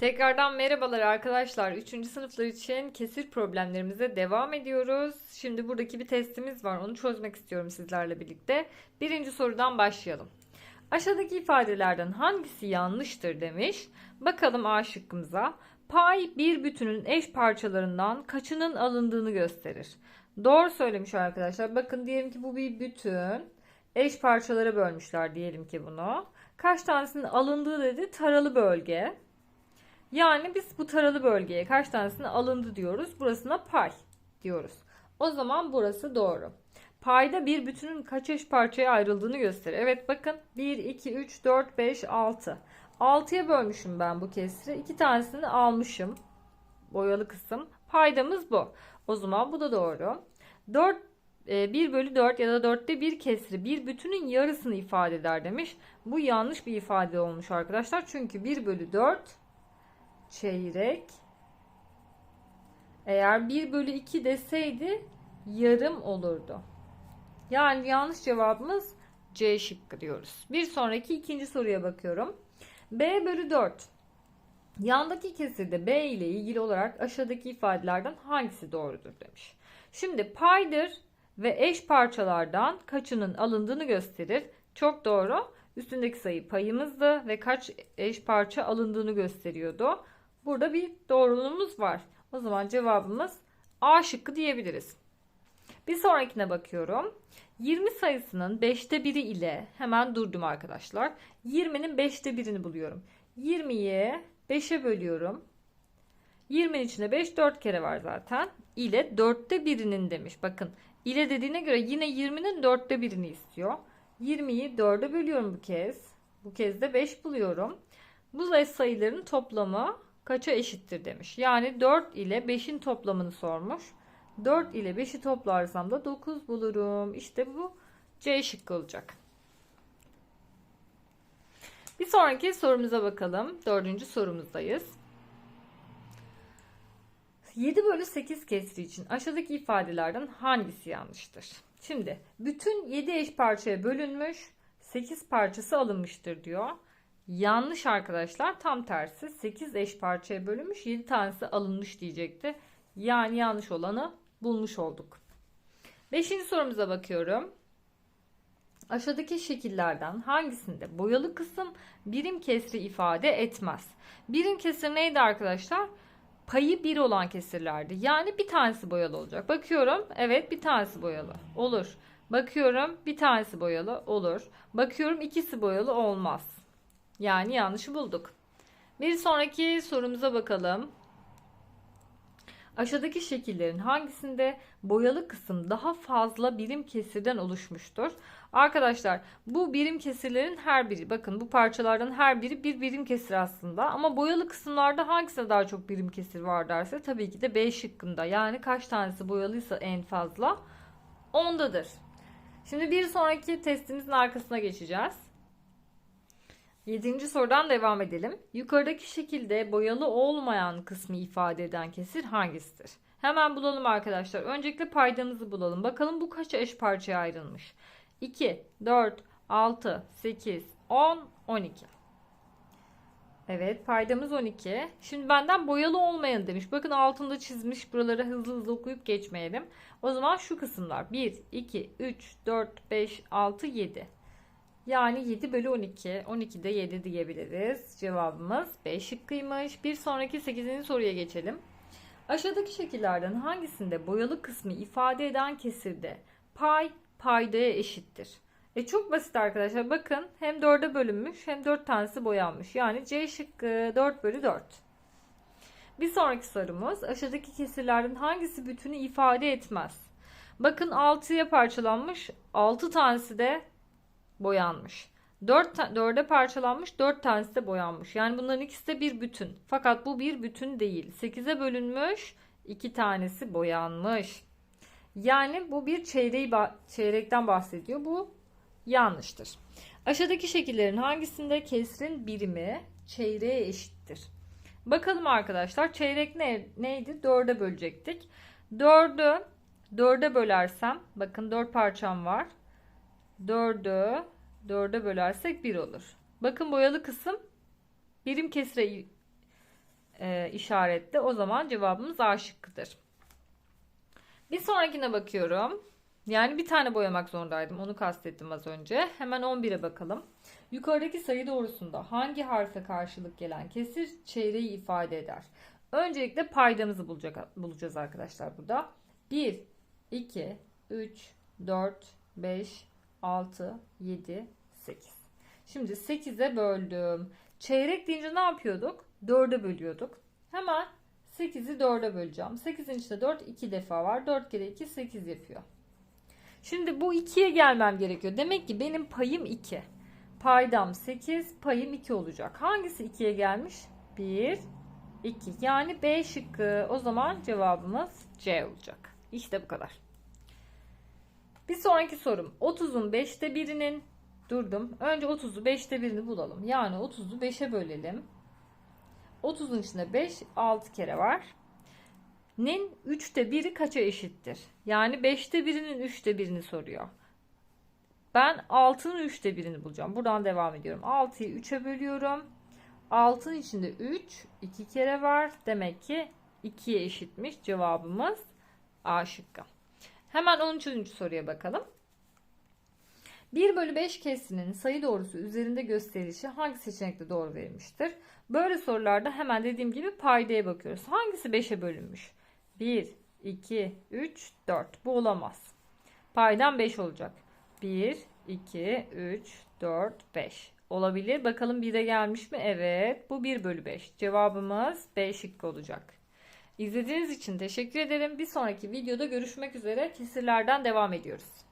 Tekrardan merhabalar arkadaşlar. 3. sınıflar için kesir problemlerimize devam ediyoruz. Şimdi buradaki bir testimiz var. Onu çözmek istiyorum sizlerle birlikte. Birinci sorudan başlayalım. Aşağıdaki ifadelerden hangisi yanlıştır demiş. Bakalım A şıkkımıza. Pay bir bütünün eş parçalarından kaçının alındığını gösterir. Doğru söylemiş arkadaşlar. Bakın diyelim ki bu bir bütün. Eş parçalara bölmüşler diyelim ki bunu. Kaç tanesinin alındığı dedi taralı bölge. Yani biz bu taralı bölgeye kaç tanesinin alındı diyoruz. Burasına pay diyoruz. O zaman burası doğru. Payda bir bütünün kaç eş parçaya ayrıldığını gösterir. Evet bakın 1, 2, 3, 4, 5, 6. 6'ya bölmüşüm ben bu kesri. 2 tanesini almışım. Boyalı kısım. Paydamız bu. O zaman bu da doğru. 4 1 bölü 4 ya da 4'te bir kesri bir bütünün yarısını ifade eder demiş. Bu yanlış bir ifade olmuş arkadaşlar. Çünkü 1 bölü 4 çeyrek. Eğer 1 bölü 2 deseydi yarım olurdu. Yani yanlış cevabımız C şıkkı diyoruz. Bir sonraki ikinci soruya bakıyorum. B bölü 4. Yandaki kesirde B ile ilgili olarak aşağıdaki ifadelerden hangisi doğrudur demiş. Şimdi paydır ve eş parçalardan kaçının alındığını gösterir. Çok doğru. Üstündeki sayı payımızdı ve kaç eş parça alındığını gösteriyordu. Burada bir doğruluğumuz var. O zaman cevabımız A şıkkı diyebiliriz. Bir sonrakine bakıyorum. 20 sayısının 5'te 1'i ile hemen durdum arkadaşlar. 20'nin 5'te 1'ini buluyorum. 20'yi 5'e bölüyorum. 20'nin içinde 5 4 kere var zaten. İle 4'te 1'inin demiş. Bakın ile dediğine göre yine 20'nin 4'te 1'ini istiyor. 20'yi 4'e bölüyorum bu kez. Bu kez de 5 buluyorum. Bu sayıların toplamı kaça eşittir demiş. Yani 4 ile 5'in toplamını sormuş. 4 ile 5'i toplarsam da 9 bulurum. İşte bu C şıkkı olacak. Bir sonraki sorumuza bakalım. Dördüncü sorumuzdayız. 7 bölü 8 kesri için aşağıdaki ifadelerden hangisi yanlıştır? Şimdi bütün 7 eş parçaya bölünmüş 8 parçası alınmıştır diyor. Yanlış arkadaşlar tam tersi 8 eş parçaya bölünmüş 7 tanesi alınmış diyecekti. Yani yanlış olanı bulmuş olduk. Beşinci sorumuza bakıyorum. Aşağıdaki şekillerden hangisinde boyalı kısım birim kesri ifade etmez? Birim kesir neydi arkadaşlar? Payı 1 olan kesirlerdi. Yani bir tanesi boyalı olacak. Bakıyorum. Evet bir tanesi boyalı. Olur. Bakıyorum bir tanesi boyalı. Olur. Bakıyorum ikisi boyalı olmaz. Yani yanlışı bulduk. Bir sonraki sorumuza bakalım. Aşağıdaki şekillerin hangisinde boyalı kısım daha fazla birim kesirden oluşmuştur? Arkadaşlar bu birim kesirlerin her biri bakın bu parçalardan her biri bir birim kesir aslında ama boyalı kısımlarda hangisinde daha çok birim kesir var derse tabii ki de B şıkkında yani kaç tanesi boyalıysa en fazla ondadır. Şimdi bir sonraki testimizin arkasına geçeceğiz. Yedinci sorudan devam edelim. Yukarıdaki şekilde boyalı olmayan kısmı ifade eden kesir hangisidir? Hemen bulalım arkadaşlar. Öncelikle paydamızı bulalım. Bakalım bu kaç eş parçaya ayrılmış? 2, 4, 6, 8, 10, 12. Evet paydamız 12. Şimdi benden boyalı olmayan demiş. Bakın altında çizmiş. Buraları hızlı hızlı okuyup geçmeyelim. O zaman şu kısımlar 1, 2, 3, 4, 5, 6, 7. Yani 7 bölü 12. 12 de 7 diyebiliriz. Cevabımız B şıkkıymış. Bir sonraki 8. soruya geçelim. Aşağıdaki şekillerden hangisinde boyalı kısmı ifade eden kesirde pay paydaya eşittir? E çok basit arkadaşlar. Bakın hem 4'e bölünmüş hem 4 tanesi boyanmış. Yani C şıkkı 4 bölü 4. Bir sonraki sorumuz aşağıdaki kesirlerden hangisi bütünü ifade etmez? Bakın 6'ya parçalanmış. 6 tanesi de boyanmış. 4 4'e parçalanmış 4 tanesi de boyanmış. Yani bunların ikisi de bir bütün. Fakat bu bir bütün değil. 8'e bölünmüş 2 tanesi boyanmış. Yani bu bir çeyreği çeyrekten bahsediyor. Bu yanlıştır. Aşağıdaki şekillerin hangisinde kesrin birimi çeyreğe eşittir? Bakalım arkadaşlar çeyrek ne, neydi? 4'e bölecektik. 4'ü 4'e bölersem bakın 4 parçam var. 4'ü 4'e bölersek 1 olur. Bakın boyalı kısım birim kesre e, işaretli. O zaman cevabımız A şıkkıdır. Bir sonrakine bakıyorum. Yani bir tane boyamak zorundaydım. Onu kastettim az önce. Hemen 11'e bakalım. Yukarıdaki sayı doğrusunda hangi harfe karşılık gelen kesir çeyreği ifade eder? Öncelikle paydamızı bulacak, bulacağız arkadaşlar burada. 1, 2, 3, 4, 5, 6, 7, 8. Şimdi 8'e böldüm. Çeyrek deyince ne yapıyorduk? 4'e bölüyorduk. Hemen 8'i 4'e böleceğim. 8'in içinde 4 2 defa var. 4 kere 2 8 yapıyor. Şimdi bu 2'ye gelmem gerekiyor. Demek ki benim payım 2. Paydam 8, payım 2 olacak. Hangisi 2'ye gelmiş? 1, 2. Yani B şıkkı. O zaman cevabımız C olacak. İşte bu kadar. Bir sonraki sorum. 30'un 5'te birinin durdum. Önce 30'u 5'te birini bulalım. Yani 30'u 5'e bölelim. 30'un içinde 5 6 kere var. Nin 3'te 1'i kaça eşittir? Yani 5'te birinin 3'te birini soruyor. Ben 6'nın 3'te birini bulacağım. Buradan devam ediyorum. 6'yı 3'e bölüyorum. 6'nın içinde 3 2 kere var. Demek ki 2'ye eşitmiş. Cevabımız A şıkkı. Hemen 13. soruya bakalım. 1 bölü 5 kesrinin sayı doğrusu üzerinde gösterilişi hangi seçenekte doğru verilmiştir? Böyle sorularda hemen dediğim gibi paydaya bakıyoruz. Hangisi 5'e bölünmüş? 1, 2, 3, 4. Bu olamaz. Paydan 5 olacak. 1, 2, 3, 4, 5. Olabilir. Bakalım 1'e gelmiş mi? Evet. Bu 1 bölü 5. Cevabımız B şıkkı olacak. İzlediğiniz için teşekkür ederim. Bir sonraki videoda görüşmek üzere. Kesirlerden devam ediyoruz.